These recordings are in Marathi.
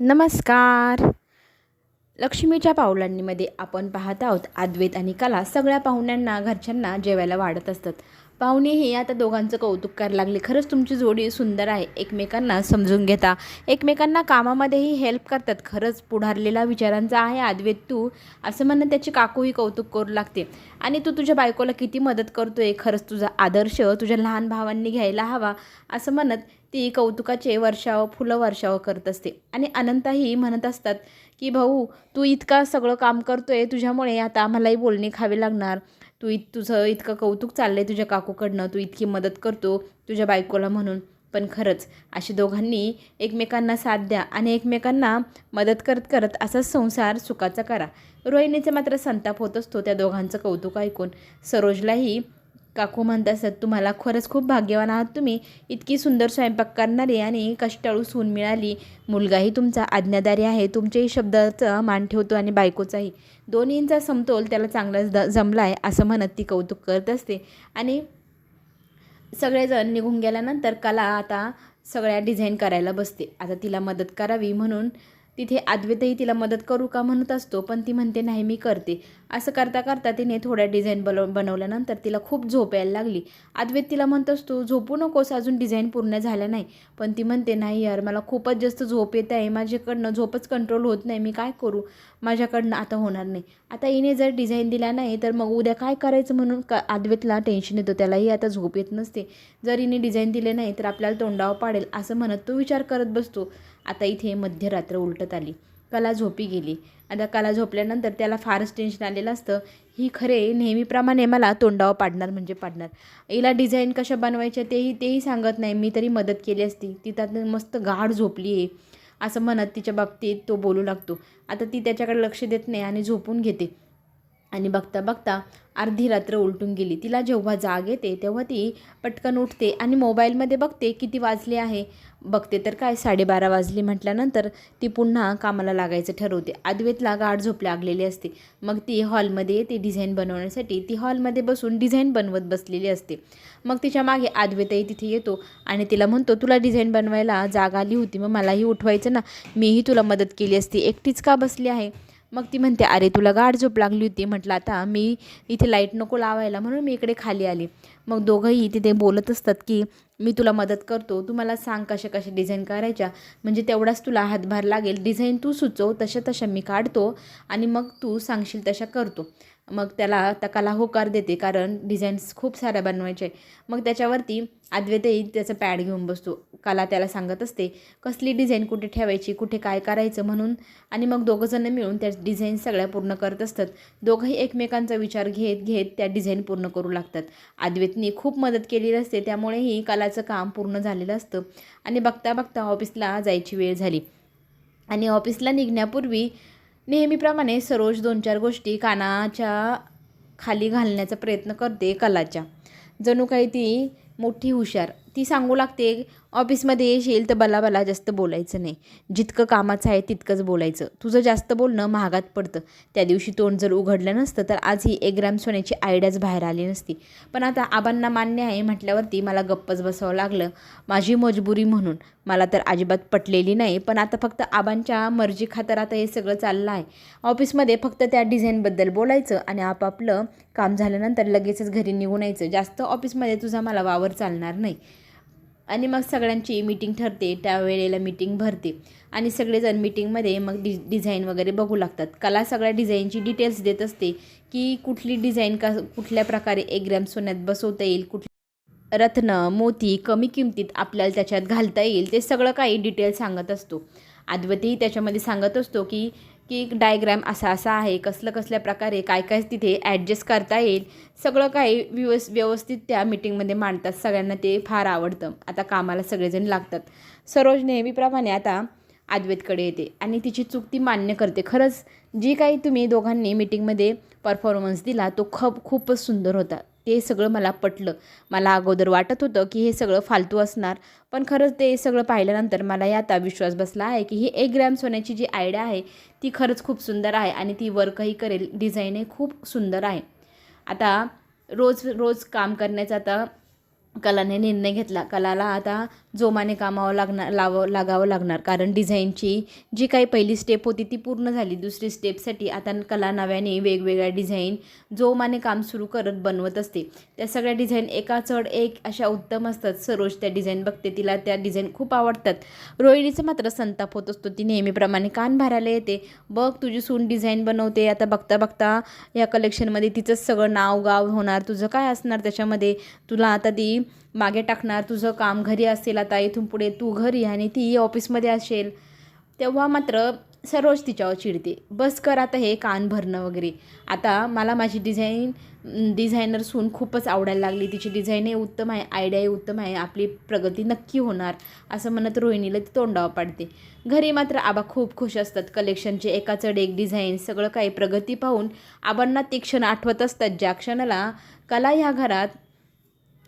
नमस्कार. लक्ष्मीच्या पावलांनीमध्ये आपण पाहत आहोत अद्वैत आणि कला सगळ्या पाहुण्यांना घरच्यांना जेवायला वाढत असतात. पाहुणेही आता दोघांचं कौतुक करायला लागले. खरंच तुमची जोडी सुंदर आहे. एकमेकांना समजून घेता. एकमेकांना कामामध्येही हेल्प करतात. खरंच पुढारलेला विचारांचा आहे आदवेत तू. असं म्हणणं त्याची काकूही कौतुक करू लागते. आणि तू तुझ्या बायकोला किती मदत करतो आहे खरंच तुझा आदर्श तुझ्या लहान भावांनी घ्यायला हवा. असं म्हणत ती कौतुकाचे वर्षाव फुलं वर्षाव करत असते. आणि अनंताही म्हणत असतात की भाऊ तू इतका सगळं काम करतोय. तुझ्यामुळे आता आम्हालाही बोलणे खावे लागणार. तू इत तुझं इतकं कौतुक चाललं आहे तुझ्या काकूकडनं तू इतकी मदत करतो तुझ्या बायकोला म्हणून. पण खरंच अशी दोघांनी एकमेकांना साथ द्या आणि एकमेकांना मदत करत करत असाच संसार सुखाचा करा. रोहिणीचे मात्र संताप होत असतो त्या दोघांचं कौतुक ऐकून. सरोजलाही काकू म्हणत असत तुम्हाला खरंच खूप भाग्यवान आहात तुम्ही. इतकी सुंदर स्वयंपाक करणारी आणि कष्टाळू सून मिळाली. मुलगाही तुमचा आज्ञादारी आहे. तुमच्याही शब्दाचा मान ठेवतो आणि बायकोचाही. दोन्हींचा समतोल त्याला चांगलाच द जमला आहे असं म्हणत ती कौतुक करत असते. आणि सगळेजण निघून गेल्यानंतर कला आता सगळ्या डिझाईन करायला बसते. आता तिला मदत करावी म्हणून तिथे अद्वैतही तिला मदत करू का म्हणत असतो पण ती म्हणते नाही मी करते. असं करता करता तिने थोड्या डिझाईन बनव बनवल्यानंतर तिला खूप झोप यायला लागली. अद्वैत तिला म्हणत असतो झोपू नकोस अजून डिझाईन पूर्ण झाल्या नाही. पण ती म्हणते नाही यार मला खूपच जास्त झोप येत आहे माझ्याकडनं झोपच कंट्रोल होत नाही मी काय करू? माझ्याकडनं आता होणार नाही. आता हिने जर डिझाईन दिला नाही तर मग उद्या काय करायचं म्हणून का अद्वैतला टेन्शन येतो त्यालाही आता झोप येत नसते. जर हिने डिझाईन दिले नाही तर आपल्याला तोंडावर पाडेल असं म्हणत तो विचार करत बसतो. आता इथे मध्यरात्र उलटत आली. कला झोपी गेली. आता कला झोपल्यानंतर त्याला फारच टेन्शन आलेलं असतं. ही खरे नेहमीप्रमाणे मला तोंडावर पाडणार म्हणजे पाडणार. हिला डिझाईन कशा बनवायच्या तेही तेही सांगत नाही. मी तरी मदत केली असती. ती त्यात मस्त गाढ झोपली आहे. असं म्हणत तिच्या बाबतीत तो बोलू लागतो. आता ती त्याच्याकडे लक्ष देत नाही आणि झोपून घेते. आणि बघता बघता अर्धी रात्र उलटून गेली. तिला जेव्हा जाग येते तेव्हा ती पटकन उठते आणि मोबाईलमध्ये बघते किती वाजले आहे. बघते तर काय साडेबारा वाजली म्हटल्यानंतर ती पुन्हा कामाला लागायचं ठरवते. अद्वेतला गाठ झोप लागलेली असते. मग ती हॉलमध्ये येते डिझाईन बनवण्यासाठी. ती हॉलमध्ये बसून डिझाईन बनवत बसलेली असते. मग तिच्यामागे अद्वैतही तिथे येतो आणि तिला म्हणतो तुला डिझाईन बनवायला जाग आली होती मग मलाही उठवायचं ना. मीही तुला मदत केली असती. एकटीच का बसली आहे? मग ती म्हणते अरे तुला गाढ झोप लागली होती. म्हटलं आता मी इथे लाइट नको लावायला. म्हणून मी इकडे खाली आली. मग दोघंही तिथे बोलत असतात की मी तुला मदत करतो. तू मला सांग कशा कशा डिझाईन करायच्या. म्हणजे तेवढाच तुला हातभार लागेल. डिझाईन तू सुचव. तशा तशा मी काढतो आणि मग तू सांगशील तशा करतो. मग त्याला त्या कला होकार देते कारण डिझाईन्स खूप साऱ्या बनवायचे आहे मग त्याच्यावरती आद्वेतही त्याचं पॅड घेऊन बसतो. कला त्याला सांगत असते कसली डिझाईन कुठे ठेवायची कुठे काय करायचं म्हणून. आणि मग दोघंजणं मिळून त्या डिझाईन सगळ्या पूर्ण करत असतात. दोघंही एकमेकांचा विचार घेत घेत त्या डिझाईन पूर्ण करू लागतात. अद्वैतनी खूप मदत केलेली असते त्यामुळेही कलाचं काम पूर्ण झालेलं असतं. आणि बघता बघता ऑफिसला जायची वेळ झाली. आणि ऑफिसला निघण्यापूर्वी नेहमीप्रमाणे सरोज दोन चार गोष्टी कानाच्या खाली घालण्याचा प्रयत्न करते कलाच्या. जणू काही ती मोठी हुशार. ती सांगू लागते ऑफिसमध्ये येशील तर बला बला जास्त बोलायचं नाही. जितकं कामाचं आहे तितकंच बोलायचं. तुझं जास्त बोलणं महागात पडतं. त्या दिवशी तोंड जर उघडलं नसतं तर आज ही एक ग्रॅम सोन्याची आयडियाच बाहेर आली नसती. पण आता आबांना मान्य आहे म्हटल्यावरती मला गप्पच बसावं लागलं. माझी मजबुरी म्हणून. मला तर अजिबात पटलेली नाही पण आता फक्त आबांच्या मर्जी खातर आता हे सगळं चाललं आहे. ऑफिसमध्ये फक्त त्या डिझाईनबद्दल बोलायचं आणि आपापलं काम झाल्यानंतर लगेचच घरी निघून यायचं. जास्त ऑफिसमध्ये तुझा मला वावर चालणार नाही. आणि मग सगळ्यांची मीटिंग ठरते त्यावेळेला मीटिंग भरते. आणि सगळेजण मीटिंगमध्ये मग डि डिझाईन वगैरे बघू लागतात. कला सगळ्या डिझाईनची डिटेल्स देत असते की कुठली डिझाईन का कुठल्या प्रकारे एक ग्रॅम सोन्यात बसवता येईल कुठली रत्न मोती कमी किमतीत आपल्याला त्याच्यात घालता येईल ते सगळं काही डिटेल सांगत असतो. अद्वैतही त्याच्यामध्ये सांगत असतो की की डायग्रॅम असा असा आहे कसलं कसल्या प्रकारे काय काय तिथे ॲडजस्ट करता येईल सगळं काही व्यवस् व्यवस्थित त्या मीटिंगमध्ये मांडतात. सगळ्यांना ते फार आवडतं. आता कामाला सगळेजण लागतात. सरोज नेहमीप्रमाणे आता आद्वेतकडे येते आणि तिची चूक ती मान्य करते. खरंच जी काही तुम्ही दोघांनी मीटिंगमध्ये परफॉर्मन्स दिला तो खप खूपच सुंदर होता. ते सगळं मला पटलं. मला अगोदर वाटत होतं की हे सगळं फालतू असणार पण खरंच ते सगळं पाहिल्यानंतर मला आता विश्वास बसला आहे की ही एक ग्रॅम सोन्याची जी आयडिया आहे ती खरंच खूप सुंदर आहे आणि ती वर्कही करेल. डिझाईनही खूप सुंदर आहे. आता रोज रोज काम करण्याचा आता कलाने निर्णय घेतला. कलाला आता जोमाने कामावं लागणार लावं लागावं लागणार. कारण डिझाईनची जी काही पहिली स्टेप होती ती पूर्ण झाली. दुसरी स्टेपसाठी आता कला नव्याने वेगवेगळ्या डिझाईन जोमाने काम सुरू करत बनवत असते. त्या सगळ्या डिझाईन एका चढ एक अशा उत्तम असतात. सरोज त्या डिझाईन बघते तिला त्या डिझाईन खूप आवडतात. रोहिणीचं मात्र संताप होत असतो. ती नेहमीप्रमाणे कान भरायला येते. बघ तुझी सून डिझाईन बनवते. आता बघता बघता या कलेक्शनमध्ये तिचंच सगळं नाव गाव होणार. तुझं काय असणार त्याच्यामध्ये? तुला आता ती मागे टाकणार तुझं काम घरी असेल आता इथून पुढे तू घरी आणि ती ऑफिसमध्ये असेल. तेव्हा मात्र सरोज तिच्यावर चिडते. बस कर आता हे कान भरणं वगैरे. आता मला माझी डिझाईन डिझायनर सून खूपच आवडायला लागली. तिची डिझाईनही उत्तम आहे आयडियाही उत्तम आहे आपली प्रगती नक्की होणार असं म्हणत रोहिणीला ती तोंडावर पाडते. घरी मात्र आबा खूप खुश असतात. कलेक्शनचे एका चढ एक डिझाईन सगळं काही प्रगती पाहून आबांना ते क्षण आठवत असतात. ज्या क्षणाला कला ह्या घरात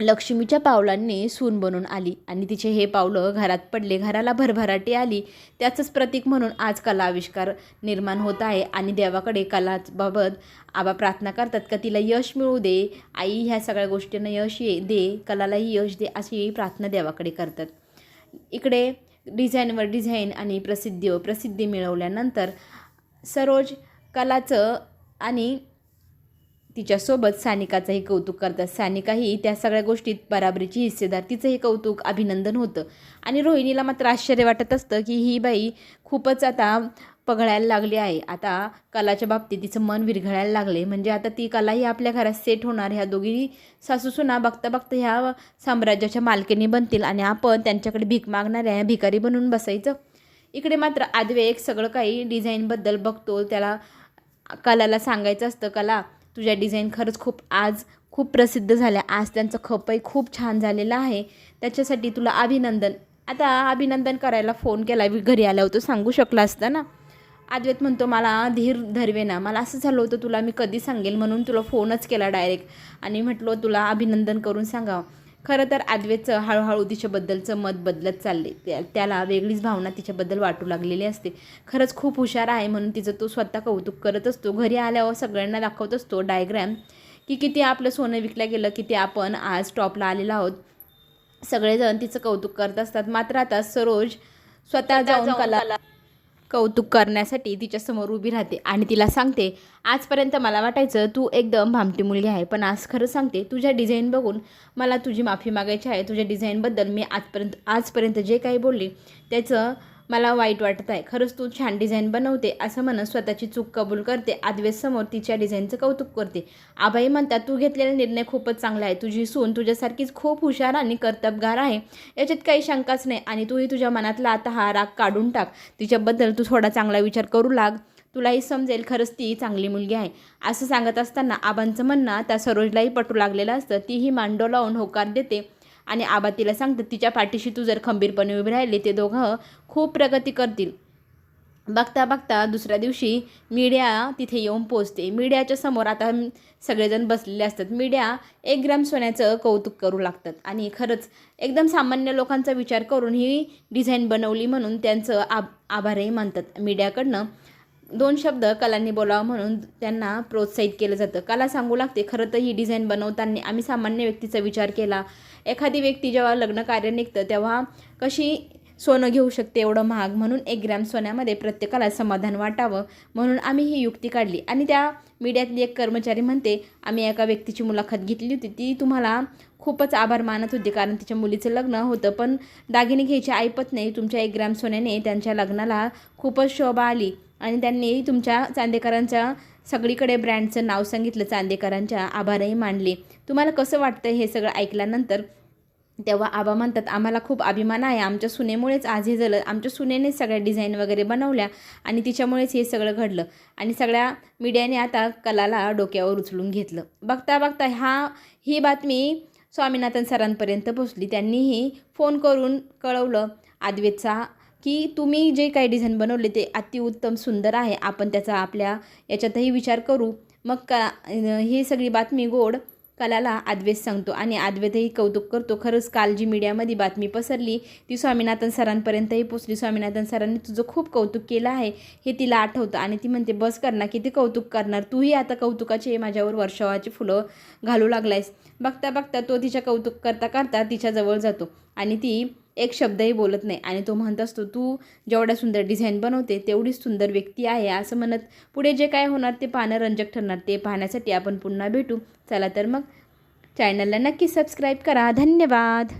लक्ष्मीच्या पावलांनी सून बनून आली आणि तिचे हे पावलं घरात पडले घराला भरभराटी आली. त्याचंच प्रतीक म्हणून आज कला आविष्कार निर्माण होत आहे आणि देवाकडे कलाबाबत आबा प्रार्थना करतात का तिला यश मिळू दे. आई ह्या सगळ्या गोष्टींना यश ये दे. कलालाही यश दे अशी प्रार्थना देवाकडे करतात. इकडे डिझाईनवर डिझाईन आणि प्रसिद्धी प्रसिद्धी मिळवल्यानंतर सरोज कलाचं आणि तिच्यासोबत सानिकाचंही कौतुक करतात. सानिकाही त्या सगळ्या गोष्टीत बराबरीची हिस्सेदार. तिचंही कौतुक अभिनंदन होतं. आणि रोहिणीला मात्र आश्चर्य वाटत असतं की ही बाई खूपच आता पगळायला लागली आहे. आता कलाच्या बाबतीत तिचं मन विरघळायला लागले म्हणजे आता ती कलाही आपल्या घरात सेट होणार. ह्या दोघी सासूसुना बघता बघता ह्या साम्राज्याच्या मालकीनी बनतील आणि आपण त्यांच्याकडे भीक मागणाऱ्या भिकारी बनून बसायचं. इकडे मात्र आदवे एक सगळं काही डिझाईनबद्दल बघतो. त्याला कलाला सांगायचं असतं. कला तुझ्या डिझाईन खरंच खूप आज खूप प्रसिद्ध झाल्या. आज त्यांचं खपही खूप छान झालेलं आहे. त्याच्यासाठी तुला अभिनंदन. आता अभिनंदन करायला फोन केला. घरी आला होतं सांगू शकला असता ना? अद्वैत म्हणतो मला धीर धरवे ना. मला असं झालं होतं तुला मी कधी सांगेल म्हणून तुला फोनच केला डायरेक्ट आणि म्हटलं तुला अभिनंदन करून सांगावं. खरं तर अद्वैतचं हळूहळू तिच्याबद्दलचं मत बदलत चालले. त्या त्याला वेगळीच भावना तिच्याबद्दल वाटू लागलेली असते. खरंच खूप हुशार आहे म्हणून तिचं तो स्वतः कौतुक करत असतो. घरी आल्यावर सगळ्यांना दाखवत असतो डायग्रॅम की किती आपलं सोनं विकलं गेलं किती आपण आज टॉपला आलेलो आहोत. सगळेजण तिचं कौतुक करत असतात. मात्र आता सरोज स्वतः जाऊन कला कौतुक करण्यासाठी तिच्यासमोर उभी राहते आणि तिला सांगते आजपर्यंत मला वाटायचं तू एकदम भामटी मुलगी आहे पण आज खरं सांगते तुझ्या डिझाईन बघून मला तुझी माफी मागायची आहे. तुझ्या डिझाईनबद्दल मी आजपर्यंत आजपर्यंत जे काही बोलली त्याचं मला वाईट वाटत आहे खरंच तू छान डिझाईन बनवते असं म्हणत स्वतःची चूक कबूल करते आदवेसमोर तिच्या डिझाईनचं कौतुक करते. आबाई म्हणतात तू घेतलेला निर्णय खूपच चांगला आहे. तुझी सून तुझ्यासारखीच खूप हुशार आणि कर्तबगार आहे. याच्यात काही शंकाच नाही आणि तूही तुझ्या मनातला आता हा राग काढून टाक. तिच्याबद्दल तू थोडा चांगला विचार करू लाग. तुलाही समजेल खरंच ती चांगली मुलगी आहे. असं सांगत असताना आबांचं म्हणणं त्या सरोजलाही पटू लागलेलं असतं. तीही मांडो लावून होकार देते. आणि आबा तिला सांगतात तिच्या पाठीशी तू जर खंबीरपणे उभी राहिली ते दोघं खूप प्रगती करतील. बघता बघता दुसऱ्या दिवशी मीडिया तिथे येऊन पोचते मीडियाच्या समोर आता सगळेजण बसलेले असतात. मीडिया एक ग्राम सोन्याचं कौतुक करू लागतात आणि खरंच एकदम सामान्य लोकांचा विचार करून ही डिझाईन बनवली म्हणून त्यांचं आब आभारही मानतात. मीडियाकडनं दोन शब्द कलांनी बोलावं म्हणून त्यांना प्रोत्साहित केलं जातं. कला सांगू लागते. खरं तर ही डिझाईन बनवताना आम्ही सामान्य व्यक्तीचा विचार केला. एखादी व्यक्ती जेव्हा लग्न कार्य निघतं तेव्हा कशी सोनं घेऊ शकते एवढं महाग. म्हणून एक ग्रॅम सोन्यामध्ये प्रत्येकाला समाधान वाटावं. म्हणून आम्ही ही युक्ती काढली. आणि त्या मीडियातली एक कर्मचारी म्हणते आम्ही एका व्यक्तीची मुलाखत घेतली होती. ती तुम्हाला खूपच आभार मानत होती कारण तिच्या मुलीचं लग्न होतं. पण दागिने घ्यायची ऐपत नाही. तुमच्या एक ग्रॅम सोन्याने त्यांच्या लग्नाला खूपच शोभा आली. आणि त्यांनी तुमच्या चांदेकरांच्या सगळीकडे ब्रँडचं नाव सांगितलं. चांदेकरांच्या आभारही मानले. तुम्हाला कसं वाटतं हे सगळं ऐकल्यानंतर तेव्हा आबा म्हणतात आम्हाला खूप अभिमान आहे. आमच्या सुनेमुळेच आज हे झालं. आमच्या सुनेनेच सगळ्या डिझाईन वगैरे बनवल्या आणि तिच्यामुळेच हे सगळं घडलं. आणि सगळ्या मीडियाने आता कलाला डोक्यावर उचलून घेतलं. बघता बघता हा ही बातमी स्वामीनाथन सरांपर्यंत पोचली त्यांनीही फोन करून कळवलं आद्वेचा की तुम्ही जे काही डिझाईन बनवले ते अतिउत्तम सुंदर आहे. आपण त्याचा आपल्या याच्यातही विचार करू. मग का ही सगळी बातमी गोड कलाला आद्वेत सांगतो आणि आद्वेतही कौतुक करतो. खरंच काल जी मीडियामध्ये बातमी पसरली ती स्वामीनाथन सरांपर्यंतही पोचली. स्वामीनाथन सरांनी तुझं खूप कौतुक केलं आहे हे तिला आठवतं आणि ती म्हणते बस करणार किती कौतुक करणार? तूही आता कौतुकाचे माझ्यावर वर्षावाची फुलं घालू लागलायस. बघता बघता तो तिच्या कौतुक करता करता तिच्याजवळ जातो आणि ती एक शब्दही बोलत नाही. आणि तो म्हणत असतो तू जेवढ्या सुंदर डिझाईन बनवते तेवढीच सुंदर व्यक्ती आहे असं म्हणत पुढे जे काय होणार ते पाहणं रंजक ठरणार. ते पाहण्यासाठी आपण पुन्हा भेटू. चला तर मग चॅनलला नक्की सबस्क्राईब करा. धन्यवाद!